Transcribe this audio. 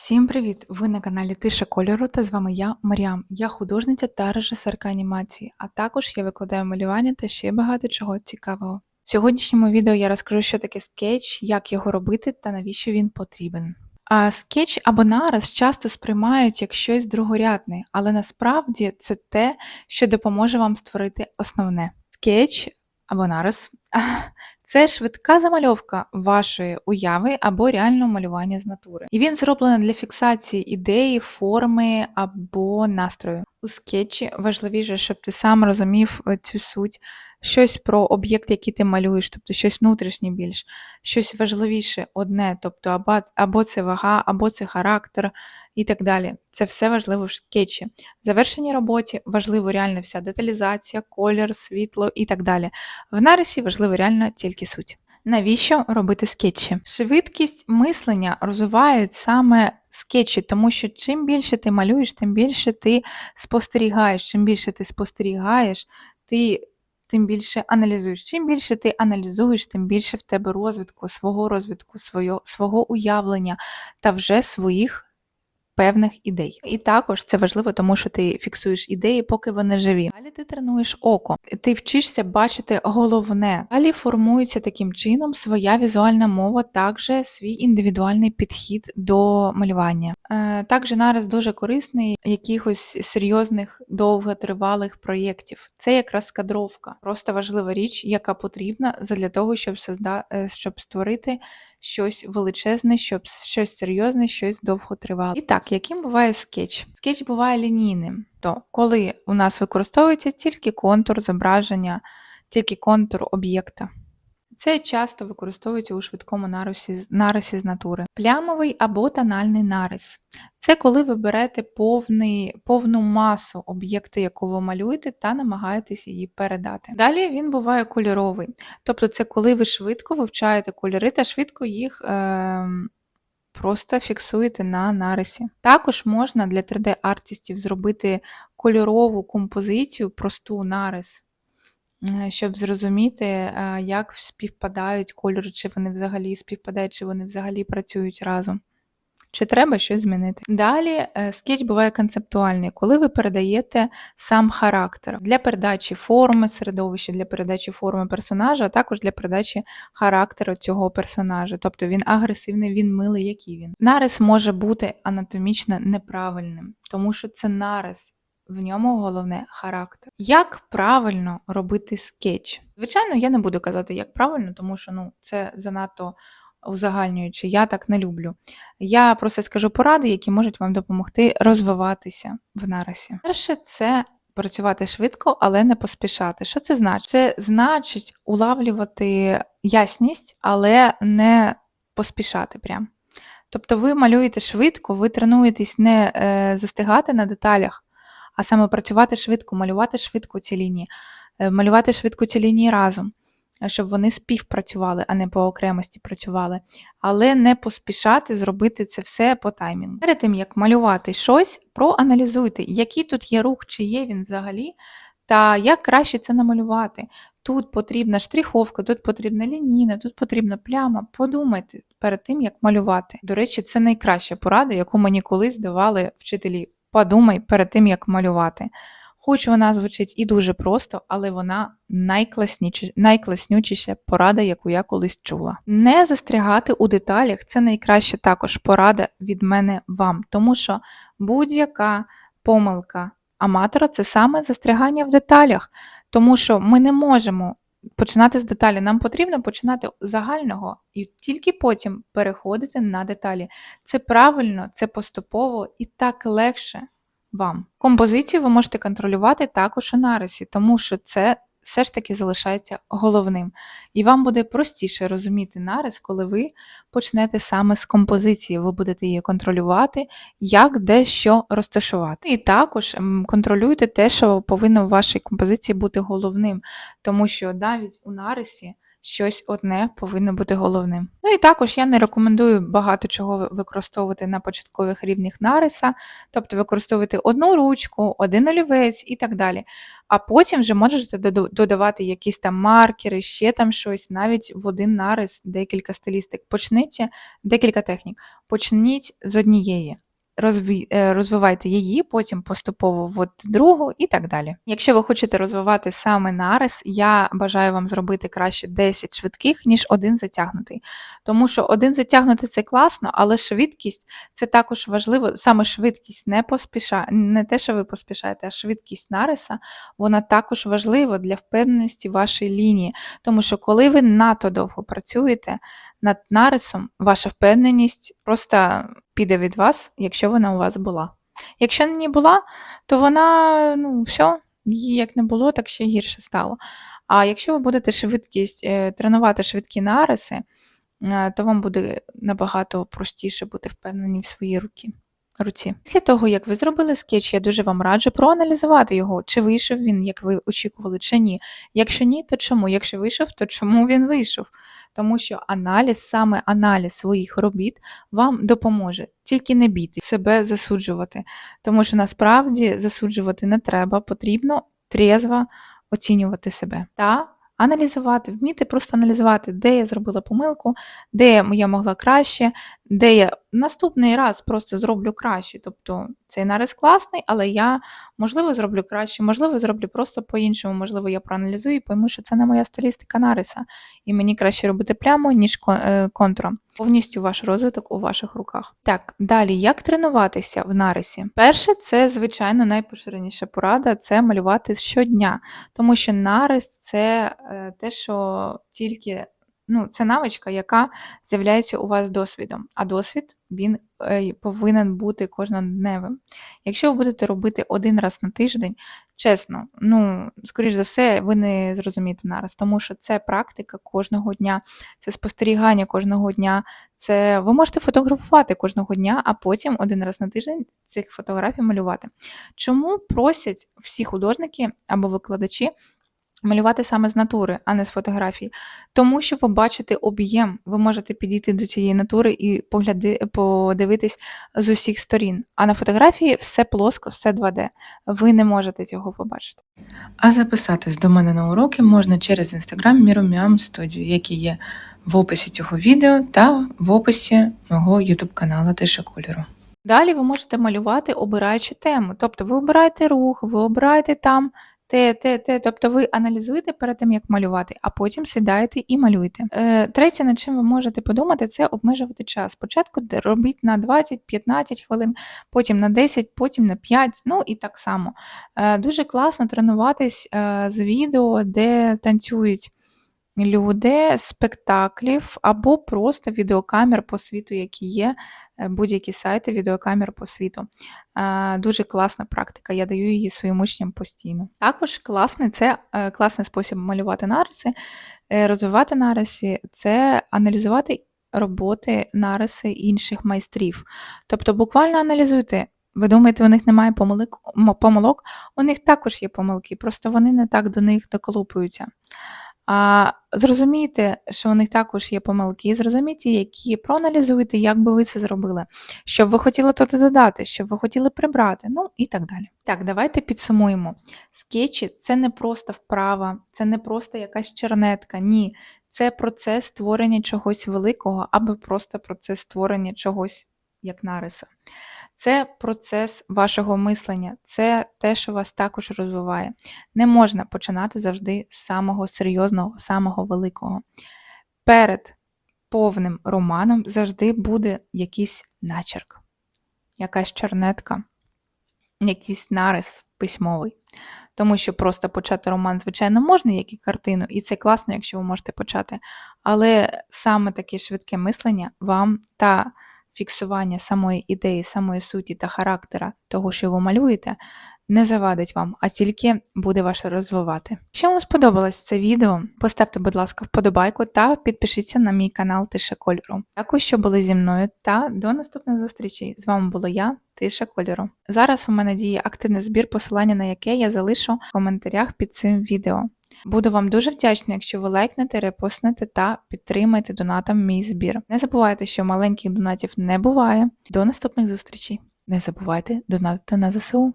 Всім привіт! Ви на каналі Тиша кольору та з вами я, Маріам. Я художниця та режисерка анімації, а також я викладаю малювання та ще багато чого цікавого. В сьогоднішньому відео я розкажу, що таке скетч, як його робити та навіщо він потрібен. А скетч або нараз часто сприймають як щось другорядне, але насправді це те, що допоможе вам створити основне. Скетч або нараз це швидка замальовка вашої уяви або реального малювання з натури. І він зроблений для фіксації ідеї, форми або настрою. У скетчі важливіше, щоб ти сам розумів е, цю суть, щось про об'єкт, який ти малюєш, тобто щось внутрішнє більш, щось важливіше одне, тобто або, це вага, або це характер і так далі. Це все важливо в скетчі. В завершеній роботі важливо реально вся деталізація, колір, світло і так далі. В нарисі важливо реально тільки суть. Навіщо робити скетчі? Швидкість мислення розвивають саме скетчі, тому що чим більше ти малюєш, тим більше ти спостерігаєш. Чим більше ти спостерігаєш, ти тим більше аналізуєш. Чим більше ти аналізуєш, тим більше в тебе розвитку, свого розвитку, свого, свого уявлення та вже своїх певних ідей. І також це важливо, тому що ти фіксуєш ідеї, поки вони живі. Далі ти тренуєш око, ти вчишся бачити головне. Далі формується таким чином своя візуальна мова, також свій індивідуальний підхід до малювання. Е, Також нараз дуже корисний якихось серйозних довготривалих проєктів. Це якраз кадровка, просто важлива річ, яка потрібна для того, щоб е, щоб створити щось величезне, щоб щось серйозне, щось довготривале. І так, яким буває скетч? Скетч буває лінійним, то коли у нас використовується тільки контур зображення, тільки контур об'єкта. Це часто використовується у швидкому нарисі, нарисі з натури. Плямовий або тональний нарис. Це коли ви берете повний, повну масу об'єкту, яку ви малюєте, та намагаєтесь її передати. Далі він буває кольоровий. Тобто це коли ви швидко вивчаєте кольори та швидко їх е, просто фіксуєте на нарисі. Також можна для 3D-артистів зробити кольорову композицію, просту нарис. Е, щоб зрозуміти, е, як співпадають кольори, чи вони взагалі співпадають, чи вони взагалі працюють разом. Чи треба щось змінити? Далі е, скетч буває концептуальний, коли ви передаєте сам характер для передачі форми середовища, для передачі форми персонажа, а також для передачі характеру цього персонажа. Тобто він агресивний, він милий, який він. Нарис може бути анатомічно неправильним, тому що це нарис в ньому головне характер. Як правильно робити скетч? Звичайно, я не буду казати, як правильно, тому що ну, це занадто узагальнюючи, я так не люблю. Я просто скажу поради, які можуть вам допомогти розвиватися в нарисі. Перше, це працювати швидко, але не поспішати. Що це значить? Це значить улавлювати ясність, але не поспішати прям. Тобто ви малюєте швидко, ви тренуєтесь не е, застигати на деталях, а саме працювати швидко, малювати швидко ці лінії, е, малювати швидко ці лінії разом, щоб вони співпрацювали, а не по окремості працювали. Але не поспішати зробити це все по таймінгу. Перед тим, як малювати щось, проаналізуйте, який тут є рух, чи є він взагалі, та як краще це намалювати. Тут потрібна штриховка, тут потрібна лінійна, тут потрібна пляма. Подумайте перед тим, як малювати. До речі, це найкраща порада, яку мені колись давали вчителі подумай перед тим, як малювати. Хоч вона звучить і дуже просто, але вона найкласнючіша порада, яку я колись чула. Не застрягати у деталях це найкраща також порада від мене вам, тому що будь-яка помилка аматора це саме застрягання в деталях, тому що ми не можемо починати з деталі. Нам потрібно починати з загального і тільки потім переходити на деталі. Це правильно, це поступово і так легше вам. Композицію ви можете контролювати також у нарисі, тому що це все ж таки залишається головним. І вам буде простіше розуміти нарис, коли ви почнете саме з композиції. Ви будете її контролювати, як де що розташувати. І також контролюйте те, що повинно в вашій композиції бути головним, тому що навіть у нарисі. Щось одне повинно бути головним. Ну і також я не рекомендую багато чого використовувати на початкових рівнях нариса, тобто використовувати одну ручку, один олівець і так далі. А потім вже можете додавати якісь там маркери, ще там щось, навіть в один нарис декілька стилістик. Почніть декілька технік. Почніть з однієї. Е, Розвивайте її, потім поступово вводьте другу і так далі. Якщо ви хочете розвивати саме нарис, я бажаю вам зробити краще 10 швидких, ніж один затягнутий. Тому що один затягнутий це класно, але швидкість це також важливо. Саме швидкість не поспіша... не те, що ви поспішаєте, а швидкість нариса, вона також важлива для впевненості вашої лінії. Тому що коли ви надто довго працюєте над нарисом, ваша впевненість просто піде від вас, якщо вона у вас була. Якщо не була, то вона, ну, все, її як не було, так ще гірше стало. А якщо ви будете швидкість, е, тренувати швидкі нариси, е, то вам буде набагато простіше бути впевнені в своїй руки. Руці. Після того, як ви зробили скетч, я дуже вам раджу проаналізувати його, чи вийшов він, як ви очікували, чи ні. Якщо ні, то чому? Якщо вийшов, то чому він вийшов? Тому що аналіз, саме аналіз своїх робіт вам допоможе. Тільки не бійте себе засуджувати, тому що насправді засуджувати не треба, потрібно трезво оцінювати себе та аналізувати, вміти просто аналізувати, де я зробила помилку, де я могла краще, де я наступний раз просто зроблю краще. Тобто цей нарис класний, але я, можливо, зроблю краще, можливо, зроблю просто по-іншому, можливо, я проаналізую і пойму, що це не моя стилістика нариса, і мені краще робити прямо, ніж е, контуром. Повністю ваш розвиток у ваших руках. Так, далі, як тренуватися в нарисі? Перше, це, звичайно, найпоширеніша порада це малювати щодня, тому що нарис це е, те, що тільки ну, це навичка, яка з'являється у вас досвідом, а досвід він е, повинен бути кожнодневим. Якщо ви будете робити один раз на тиждень, чесно, ну, скоріш за все, ви не зрозумієте нараз, тому що це практика кожного дня, це спостерігання кожного дня, це ви можете фотографувати кожного дня, а потім один раз на тиждень цих фотографій малювати. Чому просять всі художники або викладачі малювати саме з натури, а не з фотографій? Тому що ви бачите об'єм, ви можете підійти до цієї натури і погляди, подивитись з усіх сторін. А на фотографії все плоско, все 2D. Ви не можете цього побачити. А записатись до мене на уроки можна через інстаграм Mirumiam Studio, який є в описі цього відео та в описі мого YouTube каналу Тиша кольору. Далі ви можете малювати, обираючи тему. Тобто ви обираєте рух, ви обираєте там те, те, те. Тобто ви аналізуєте перед тим, як малювати, а потім сідаєте і малюєте. Е, третє, над чим ви можете подумати, це обмежувати час. Спочатку робіть на 20-15 хвилин, потім на 10, потім на 5, ну і так само. Е, дуже класно тренуватись е, з відео, де танцюють люди спектаклів або просто відеокамер по світу, які є, е, будь-які сайти відеокамер по світу. Е, Дуже класна практика, я даю її своїм учням постійно. Також класний це е, класний спосіб малювати нариси, розвивати нариси, це аналізувати роботи нариси інших майстрів. Тобто буквально аналізуйте. Ви думаєте, у них немає помилок, помилок? У них також є помилки, просто вони не так до них доколупуються. А зрозумійте, що у них також є помилки, зрозумійте, які проаналізуйте, як би ви це зробили, що б ви хотіли туди додати, що б ви хотіли прибрати, ну і так далі. Так, давайте підсумуємо. Скетчі це не просто вправа, це не просто якась чернетка. Ні, це процес створення чогось великого, або просто процес створення чогось як нариса. Це процес вашого мислення, це те, що вас також розвиває. Не можна починати завжди з самого серйозного, самого великого. Перед повним романом завжди буде якийсь начерк, якась чернетка, якийсь нарис письмовий. Тому що просто почати роман, звичайно, можна, як і картину, і це класно, якщо ви можете почати. Але саме таке швидке мислення вам та фіксування самої ідеї, самої суті та характера того, що ви малюєте, не завадить вам, а тільки буде вас розвивати. Якщо вам сподобалось це відео, поставте, будь ласка, вподобайку та підпишіться на мій канал Тиша Кольору. Дякую, що були зі мною, та до наступних зустрічей. З вами була я, Тиша Кольору. Зараз у мене діє активний збір, посилання на яке я залишу в коментарях під цим відео. Буду вам дуже вдячна, якщо ви лайкнете, репостнете та підтримаєте донатом мій збір. Не забувайте, що маленьких донатів не буває. До наступних зустрічей. Не забувайте донатити на ЗСУ.